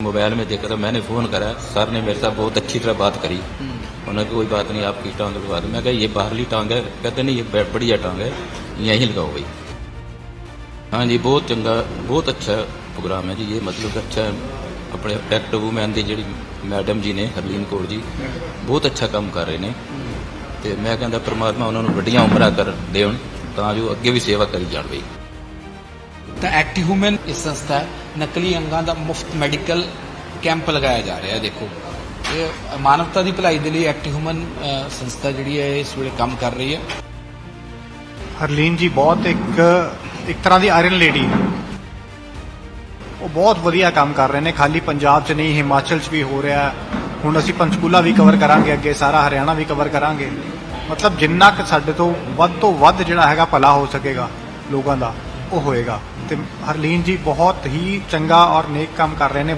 Mobile में देखा तो मैंने फ़ोन करा सर ने मेरे साथ बहुत अच्छी तरह बात करी उन्होंने कहा, कोई बात नहीं आपकी टांग लगवा दो मैं कहा ये बाहरली टांग है कहते नहीं ये ब- बढ़िया टांग है यहीं लगाओ भाई हाँ जी बहुत चंगा बहुत अच्छा प्रोग्राम है जी ये मतलब अच्छा ਆਪਣੇ ਐਕਟ ਵੂਮੈਨ ਦੀ ਜਿਹੜੀ ਮੈਡਮ ਜੀ ਨੇ ਹਰਲੀਨ ਕੌਰ ਜੀ ਬਹੁਤ ਅੱਛਾ ਕੰਮ ਕਰ ਰਹੇ ਨੇ ਤੇ ਮੈਂ ਕਹਿੰਦਾ ਪ੍ਰਮਾਤਮਾ ਉਹਨਾਂ ਨੂੰ ਵੱਡੀਆਂ ਉਮਰਾਂ ਕਰ ਦੇਣ ਤਾਂ ਜੋ ਅੱਗੇ ਵੀ ਸੇਵਾ ਕਰੀ ਜਾਣ ਬਈ ਤਾਂ ਐਕਟਿਵ ਹਿਊਮਨ ਇਸ ਸੰਸਥਾ ਹੈ, ਨਕਲੀ ਅੰਗਾਂ ਦਾ ਮੁਫਤ ਮੈਡੀਕਲ ਕੈਂਪ ਲਗਾਇਆ ਜਾ ਰਿਹਾ ਹੈ, ਦੇਖੋ। ਇਹ ਮਾਨਵਤਾ ਦੀ ਭਲਾਈ ਦੇ ਲਈ ਐਕਟ ਹਿਊਮਨ ਸੰਸਥਾ ਜਿਹੜੀ ਹੈ ਇਸ ਵੇਲੇ ਕੰਮ ਕਰ ਰਹੀ ਹੈ। ਹਰਲੀਨ ਜੀ, ਬਹੁਤ ਇੱਕ ਇੱਕ ਤਰ੍ਹਾਂ ਦੀ ਆਇਰਨ ਲੇਡੀ ਹੈ। ਉਹ ਬਹੁਤ ਵਧੀਆ ਕੰਮ ਕਰ ਰਹੇ ਨੇ। ਖਾਲੀ ਪੰਜਾਬ 'ਚ ਨਹੀਂ, ਹਿਮਾਚਲ 'ਚ ਵੀ ਹੋ ਰਿਹਾ ਹੁਣ ਅਸੀਂ ਪੰਚਕੂਲਾ ਵੀ ਕਵਰ ਕਰਾਂਗੇ ਅੱਗੇ, ਸਾਰਾ ਹਰਿਆਣਾ ਵੀ ਕਵਰ ਕਰਾਂਗੇ। ਮਤਲਬ ਜਿੰਨਾ ਕਿ ਸਾਡੇ ਤੋਂ ਵੱਧ ਤੋਂ ਵੱਧ ਜਿਹੜਾ ਹੈਗਾ ਭਲਾ ਹੋ ਸਕੇਗਾ ਲੋਕਾਂ ਦਾ। ਉਹ ਹੋਏਗਾ। ਤੇ ਹਰਲੀਨ ਜੀ ਬਹੁਤ ਹੀ ਚੰਗਾ ਔਰ ਨੇਕ ਕੰਮ ਕਰ ਰਹੇ ਨੇ।